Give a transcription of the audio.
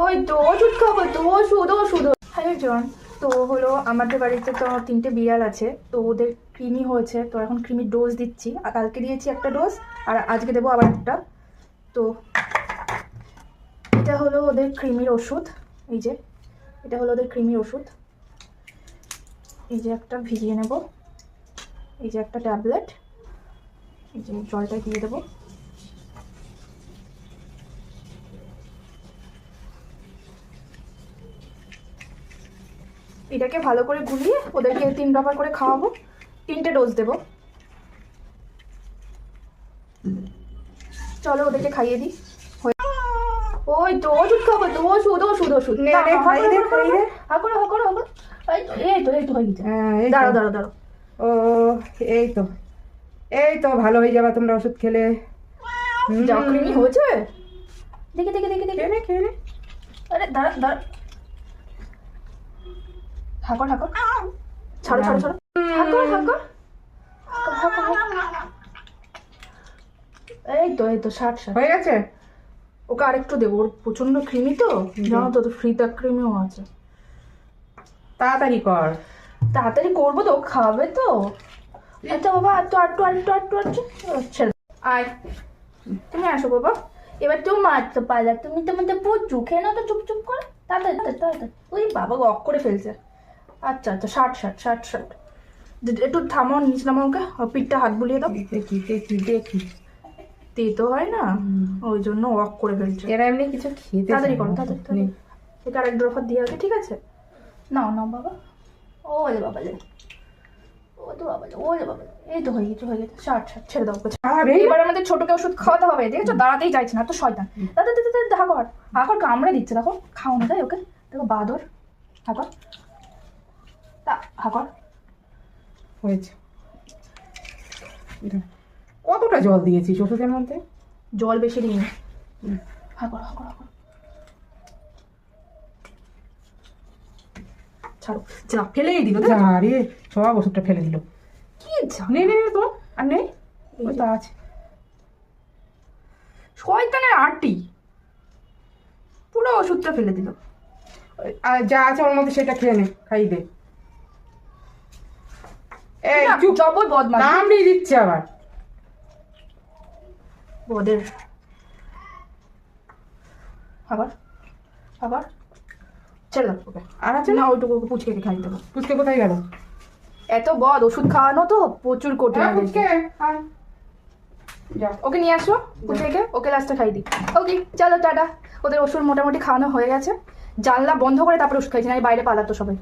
ওই ওষুধ খাব তো ওষুধ হ্যালো জন তো হলো আমাদের বাড়িতে তো তিনটে বিড়াল আছে, তো ওদের কৃমি হয়েছে, তো এখন কৃমির ডোজ দিচ্ছি। আর কালকে দিয়েছি একটা ডোজ আর আজকে দেবো আবার একটা। তো এটা হলো ওদের কৃমির ওষুধ, এই যে, এটা হলো ওদের কৃমির ওষুধ। এই যে একটা ভিজিয়ে নেব, এই যে একটা ট্যাবলেট, এই যে জলটা দিয়ে দেবো। এটাকে ভালো করে গুলিয়ে ওদেরকে তিন ড্রপার করে খাওয়াবো। তিনটে ডোজ দেবো। চলো ওদেরকে খাইয়ে দিই। ওই তো ওষুধ খাব তো ওষুধ ওষুধ ওষুধ নে, না, নে, হা- খাই দে, হা- খাই দে। হা করো হা করো হা করো এই তো এই তো হয়ে গেছে। হ্যাঁ। দাঁড়ো দাঁড়ো দাঁড়ো ও এই তো। এই তো ভালো হয়ে যাবে তোমরা ওষুধ খেলে। যা কৃমি হয়েছে। দেখে দেখে দেখে দেখে। খেয়ে নে। আরে দাঁড়া দাঁড়া। ছাড়ো ছাড়ো ছাড়ো। এই তো এই তো ষাট ষাট হয়ে গেছে? ওকে আরেকটু দেবো। ওর প্রচণ্ড কৃমি তো। জানো তো ফ্রিতে কৃমিও আছে। তাড়াতাড়ি কর। তাড়াতাড়ি করব তো খাবে তো। আচ্ছা বাবা আটটু আটটু আটটু আটটু আটটু ছেড়ে আয়। তুমি আসো বাবা। এবার তুমি মারতে পারলে তুমি তো মধ্যে পুচু খেয়ে নাও তো চুপ চুপ করে। তাড়াতাড়ি তাড়াতাড়ি, ওই বাবা অক করে ফেলছে। আচ্ছা আচ্ছা ষাট ষাট ষাট ষাট। একটু থামো নিচ নামো ওকে। পিঠটা হাত বুলিয়ে দাও। দেখি দেখি দেখি তেতো হয় না। ওই জন্য অক করে ফেলছে। এরা এমনি কিছু খেতে তাড়াতাড়ি করো। তাড়াতাড়ি। এটা আরেক ড্রপার দিয়ে আছে ঠিক আছে? নাও নাও বাবা। ও রে বাবা রে ও তো বাবা রে, ও রে বাবা এই তো হয়ে গেছে হয়ে গেছে। ষাট ষাট ছেড়ে দাও এবার আমাদের ছোটকে ওষুধ খাওয়াতে হবে দেখেছ দাঁড়াতেই চাইছে না তো শয়তান। দাদা দাদা দাদা হাকর হাকর কামড়ে দিচ্ছে দেখো। খাও না যায় ওকে। দেখো বাদর। হাকর হয়েছে। কতটা জল দিয়েছিস ওষুধের মধ্যে? জল বেশি দিইনি। হাকর হাকর হাকর ছাড়ো। যা ফেলেই দিল সব ওষুধটা ফেলে দিল। কি যা নে নে নে তো। আর নেই ওই তো আছে। শয়তানের আটটি পুরো ওষুধটা ফেলে দিল। আর যা আছে ওর মধ্যে সেটা খেয়ে নে খাই দে। এই চুপ। জবই কামড়িয়ে দিচ্ছে আবার। ওদের আবার আবার। ওকে। আর আছে? না ওইটুকু পুচকে খাই দেবো পুচকে কোথায় গেল? এত বদ ওষুধ খাওয়ানো তো প্রচুর কঠিন হ্যাঁ, পুচকে। ওকে নিয়ে আসো পুচকে ওকে লাস্টে খাই দিই। ওকে চলো টাটা। ওদের ওষুধ মোটামুটি খাওয়ানো হয়ে গেছে। জানলা বন্ধ করে তারপরে ওষুধ খাইছি না বাইরে পালাতো সবাই।